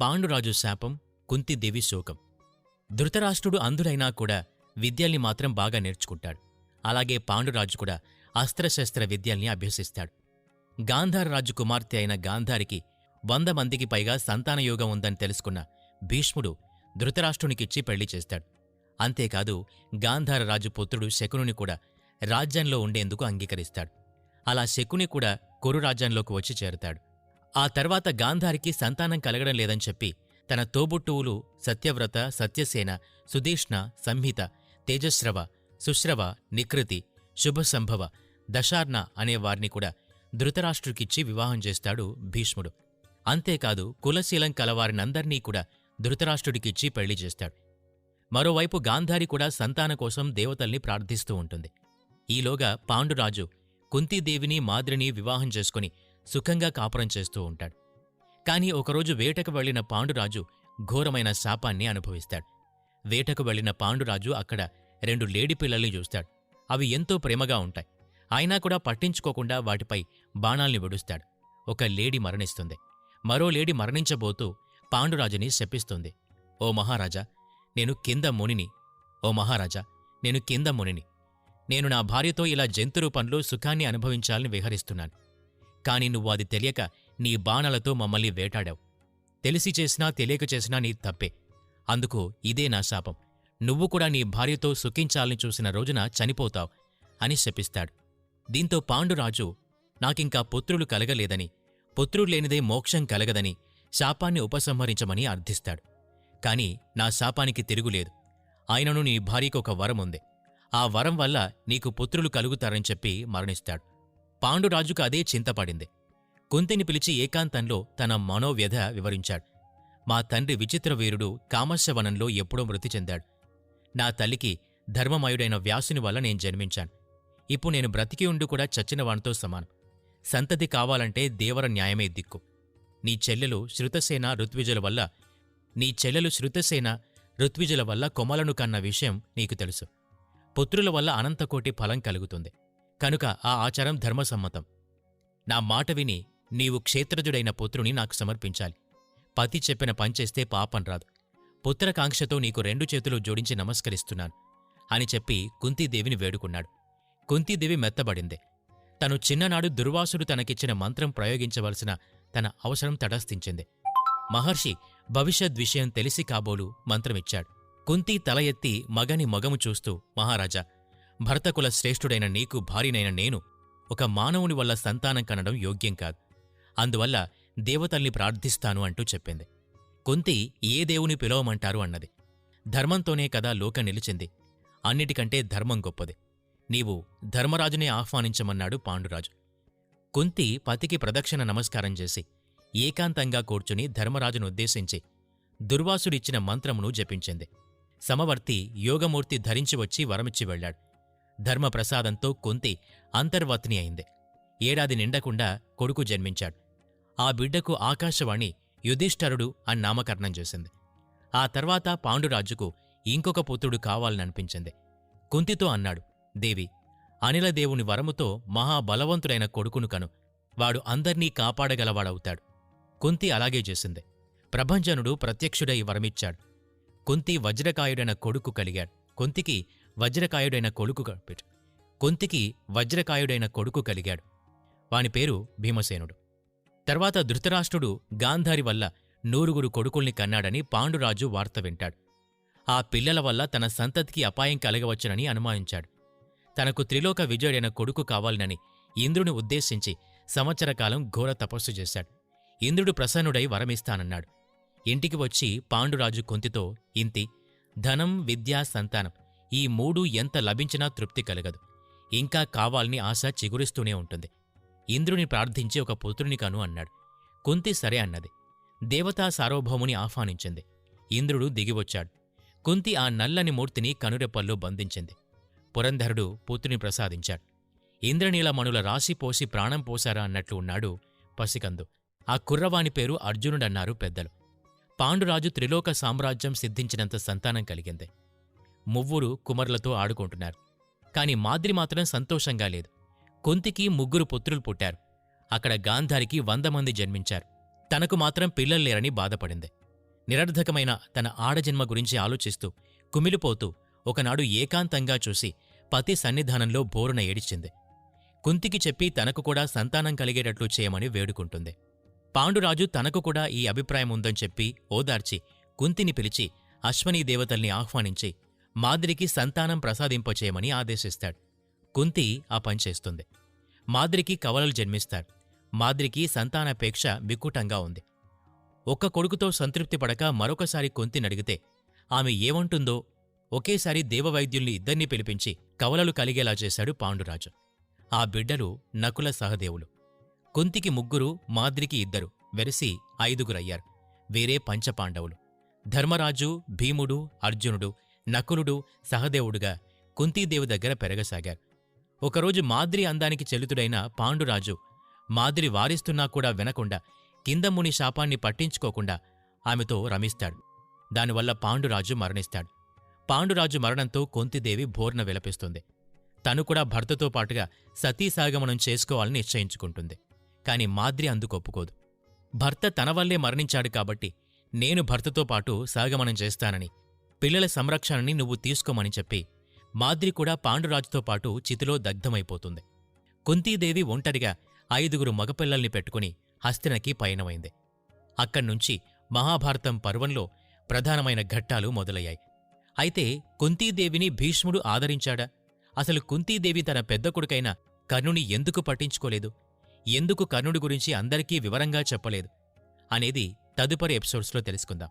పాండురాజు శాపం కుంతిదేవి శోకం. ధృతరాష్ట్రుడు అంధుడైనా కూడా విద్యల్ని మాత్రం బాగా నేర్చుకుంటాడు. అలాగే పాండురాజు కూడా అస్త్రశస్త్ర విద్యల్ని అభ్యసిస్తాడు. గాంధారరాజు కుమార్తె అయిన గాంధారికి వంద మందికి పైగా సంతానయోగం ఉందని తెలుసుకున్న భీష్ముడు ధృతరాష్ట్రునికిచ్చి పెళ్ళి చేస్తాడు. అంతేకాదు గాంధారరాజు పుత్రుడు శకునుని కూడా రాజ్యంలో ఉండేందుకు అంగీకరిస్తాడు. అలా శకుని కూడా కురు రాజ్యంలోకి వచ్చి చేరుతాడు. ఆ తర్వాత గాంధారికి సంతానం కలగడం లేదని చెప్పి తన తోబుట్టువులు సత్యవ్రత సత్యసేన సుధీష్ణ సంహిత తేజశ్రవ సుశ్రవ నికృతి శుభసంభవ దశార్ణ అనే వారిని కూడా ధృతరాష్ట్రుకిచ్చి వివాహం చేస్తాడు భీష్ముడు. అంతేకాదు కులశీలం కలవారినందర్నీ కూడా ధృతరాష్ట్రుడికిచ్చి పెళ్ళి చేస్తాడు. మరోవైపు గాంధారి కూడా సంతాన కోసం దేవతల్ని ప్రార్థిస్తూ ఉంటుంది. ఈలోగా పాండురాజు కుంతీదేవిని మాద్రిని వివాహం చేసుకుని సుఖంగా కాపురం చేస్తూ ఉంటాడు. కాని ఒకరోజు వేటకు వెళ్ళిన పాండురాజు ఘోరమైన శాపాన్ని అనుభవిస్తాడు. వేటకు వెళ్ళిన పాండురాజు అక్కడ రెండు లేడి పిల్లల్ని చూస్తాడు. అవి ఎంతో ప్రేమగా ఉంటాయి. అయినా కూడా పట్టించుకోకుండా వాటిపై బాణాల్ని విడుస్తాడు. ఒక లేడి మరణిస్తుంది. మరో లేడి మరణించబోతూ పాండురాజుని శపిస్తుంది. ఓ మహారాజా నేను కింద మునిని. ఓ మహారాజా నేను కింద మునిని. నేను నా భార్యతో ఇలా జంతు రూపంలో సుఖాన్ని అనుభవించాలని విహరిస్తున్నాను. కాని నువ్వు అది తెలియక నీ బాణలతో మమ్మల్ని వేటాడావు. తెలిసి చేసినా తెలియక చేసినా నీ తప్పే. అందుకు ఇదే నా శాపం. నువ్వు కూడా నీ భార్యతో సుఖించాలని చూసిన రోజున చనిపోతావు అని శపిస్తాడు. దీంతో పాండురాజు నాకింకా పుత్రులు కలగలేదని పుత్రులు లేనిదే మోక్షం కలగదని శాపాన్ని ఉపసంహరించమని అర్థిస్తాడు. కాని నా శాపానికి తిరుగులేదు ఆయనను నీ భార్యకు ఒక వరం ఉంది ఆ వరం వల్ల నీకు పుత్రులు కలుగుతారని చెప్పి మరణిస్తాడు. పాండురాజుకు అదే చింతపడింది కుంతిని పిలిచి ఏకాంతంలో తన మనోవ్యధ వివరించాడు. మా తండ్రి విచిత్ర వీరుడు కామస్యవనంలో ఎప్పుడో మృతి చెందాడు. నా తల్లికి ధర్మమయుడైన వ్యాసుని వల్ల నేను జన్మించాను. ఇప్పుడు నేను బ్రతికి ఉండి కూడా చచ్చిన వానితో సమానం. సంతతి కావాలంటే దేవర న్యాయమే దిక్కు. నీ చెల్లెలు శృతసేన ఋత్విజుల వల్ల నీ చెల్లెలు శృతసేన ఋత్విజుల వల్ల కొమలను కన్న విషయం నీకు తెలుసు. పుత్రుల వల్ల అనంతకోటి ఫలం కలుగుతుంది. కనుక ఆ ఆచారం ధర్మసమ్మతం. నా మాట విని నీవు క్షేత్రజుడైన పుత్రుని నాకు సమర్పించాలి. పతి చెప్పిన పనిచేస్తే పాపం రాదు. పుత్రకాంక్షతో నీకు రెండు చేతులు జోడించి నమస్కరిస్తున్నాను అని చెప్పి కుంతీదేవిని వేడుకున్నాడు. కుంతీదేవి మెత్తబడింది. తను చిన్ననాడు దుర్వాసుడు తనకిచ్చిన మంత్రం ప్రయోగించవలసిన తన అవసరం తటస్థించింది. మహర్షి భవిష్యద్ విషయం తెలిసి కాబోలు మంత్రమిచ్చాడు. కుంతి తల ఎత్తి మగని మగము చూస్తూ మహారాజా భర్తకుల శ్రేష్ఠుడైన నీకు భార్యనైన నేను ఒక మానవుని వల్ల సంతానం కనడం యోగ్యం కాదు. అందువల్ల దేవతల్ని ప్రార్థిస్తాను అంటూ చెప్పింది. కుంతి ఏ దేవుని పిలవమంటారు అన్నది. ధర్మంతోనే కదా లోక నిలిచింది. అన్నిటికంటే ధర్మం గొప్పది. నీవు ధర్మరాజునే ఆహ్వానించమన్నాడు పాండురాజు. కుంతి పతికి ప్రదక్షిణ నమస్కారం చేసి ఏకాంతంగా కూర్చుని ధర్మరాజును ఉద్దేశించి దుర్వాసుడిచ్చిన మంత్రమును జపించింది. సమవర్తి యోగమూర్తి ధరించి వచ్చి వరమిచ్చి వెళ్ళాడు. ధర్మప్రసాదంతో కుంతి అంతర్వత్ని అయింది. ఏడాది నిండకుండా కొడుకు జన్మించాడు. ఆ బిడ్డకు ఆకాశవాణి యుధిష్ఠరుడు అని నామకరణం చేసింది. ఆ తర్వాత పాండురాజుకు ఇంకొక పుత్రుడు కావాలననిపించింది కుంతితో అన్నాడు దేవి అనిలదేవుని వరముతో మహాబలవంతుడైన కొడుకును కను. వాడు అందర్నీ కాపాడగలవాడవుతాడు. కుంతి అలాగే చేసింది. ప్రభంజనుడు ప్రత్యక్షుడై వరమిచ్చాడు. కుంతి వజ్రకాయుడైన కొడుకు కలిగాడు. కుంతికి వజ్రకాయుడైన కొడుకు కప్పిట కొంతికి వజ్రకాయుడైన కొడుకు కలిగాడు. వాని పేరు భీమసేనుడు. తర్వాత ధృతరాష్ట్రుడు గాంధారి వల్ల నూరుగురు కొడుకుల్ని కన్నాడని పాండురాజు వార్త వింటాడు. ఆ పిల్లల వల్ల తన సంతతికి అపాయం కలగవచ్చునని అనుమానించాడు. తనకు త్రిలోక విజయుడైన కొడుకు కావాలనని ఇంద్రుని ఉద్దేశించి సంవత్సరకాలం ఘోర తపస్సు చేశాడు. ఇంద్రుడు ప్రసన్నుడై వరమిస్తానన్నాడు. ఇంటికి వచ్చి పాండురాజు కొంతితో ఇంతి ధనం విద్యా సంతానం ఈ మూడు ఎంత లభించినా తృప్తి కలగదు. ఇంకా కావాలని ఆశ చిగురిస్తూనే ఉంటుంది. ఇంద్రుని ప్రార్థించి ఒక పుత్రుని కను అన్నాడు. కుంతి సరే అన్నది. దేవతా సార్వభౌముని ఆహ్వానించింది. ఇంద్రుడు దిగివచ్చాడు. కుంతి ఆ నల్లని మూర్తిని కనురెప్పల్లో బంధించింది. పురంధరుడు పుత్రుని ప్రసాదించాడు. ఇంద్రనీలమణుల రాశిపోసి ప్రాణం పోసారా అన్నట్లు ఉన్నాడు పసికందు. ఆ కుర్రవాని పేరు అర్జునుడన్నారు పెద్దలు. పాండురాజు త్రిలోక సామ్రాజ్యం సిద్ధించినంత సంతానం కలిగింది. మువ్వురు కుమరులతో ఆడుకుంటున్నారు. కాని మాద్రి మాత్రం సంతోషంగా లేదు. కుంతికి ముగ్గురు పుత్రులు పుట్టారు. అక్కడ గాంధారికి వంద మంది జన్మించారు. తనకు మాత్రం పిల్లలు లేరని బాధపడింది. నిరర్ధకమైన తన ఆడజన్మ గురించి ఆలోచిస్తూ కుమిలిపోతూ ఒకనాడు ఏకాంతంగా చూసి పతి సన్నిధానంలో బోరున ఏడిచింది. కుంతికి చెప్పి తనకు కూడా సంతానం కలిగేటట్లు చేయమని వేడుకుంటుంది. పాండురాజు తనకు కూడా ఈ అభిప్రాయం ఉందని చెప్పి ఓదార్చి కుంతిని పిలిచి అశ్వనీ దేవతల్ని ఆహ్వానించి మాద్రికి సంతానం ప్రసాదింపచేయమని ఆదేశిస్తాడు. కుంతి ఆ పనిచేస్తుంది మాద్రికి కవలలు జన్మిస్తారు మాద్రికి సంతానాపేక్ష విక్కుటంగా ఉంది. ఒక్క కొడుకుతో సంతృప్తి పడక మరొకసారి కుంతినడిగితే ఆమె ఏమంటుందో? ఒకేసారి దేవవైద్యుల్ని ఇద్దరినీ పిలిపించి కవలలు కలిగేలా చేశాడు పాండురాజు. ఆ బిడ్డలు నకుల సహదేవులు. కుంతికి ముగ్గురు మాద్రికి ఇద్దరు వెరసి ఐదుగురయ్యారు. వేరే పంచపాండవులు. ధర్మరాజు భీముడు అర్జునుడు నకులుడు సహదేవుడుగా కుంతీదేవి దగ్గర పెరగసాగారు ఒకరోజు మాద్రి అందానికి చెల్లుతుడైన పాండురాజు మాద్రి వారిస్తున్నా కూడా వినకుండా కింద ముని శాపాన్ని పట్టించుకోకుండా ఆమెతో రమిస్తాడు. దానివల్ల పాండురాజు మరణిస్తాడు. పాండురాజు మరణంతో కొంతిదేవి భోర్న విలపిస్తుంది. తను కూడా భర్తతో పాటుగా సతీసాగమనం చేసుకోవాలని నిశ్చయించుకుంటుంది. కాని మాద్రి అందుకొప్పుకోదు భర్త తన వల్లే మరణించాడు కాబట్టి నేను భర్తతో పాటు సాగమనం చేస్తానని పిల్లల సంరక్షణని నువ్వు తీసుకోమని చెప్పి మాద్రి కూడా పాండురాజుతో పాటు చితిలో దగ్ధమైపోతుంది. కుంతీదేవి ఒంటరిగా ఐదుగురు మగపిల్లల్ని పెట్టుకుని హస్తినకి పయనమైంది. అక్కడ్నుంచి మహాభారతం పర్వంలో ప్రధానమైన ఘట్టాలు మొదలయ్యాయి. అయితే కుంతీదేవిని భీష్ముడు ఆదరించాడా? అసలు కుంతీదేవి తన పెద్ద కొడుకైన కర్ణుని ఎందుకు పట్టించుకోలేదు? ఎందుకు కర్ణుడి గురించి అందరికీ వివరంగా చెప్పలేదు? అనేది తదుపరి ఎపిసోడ్స్లో తెలుసుకుందాం.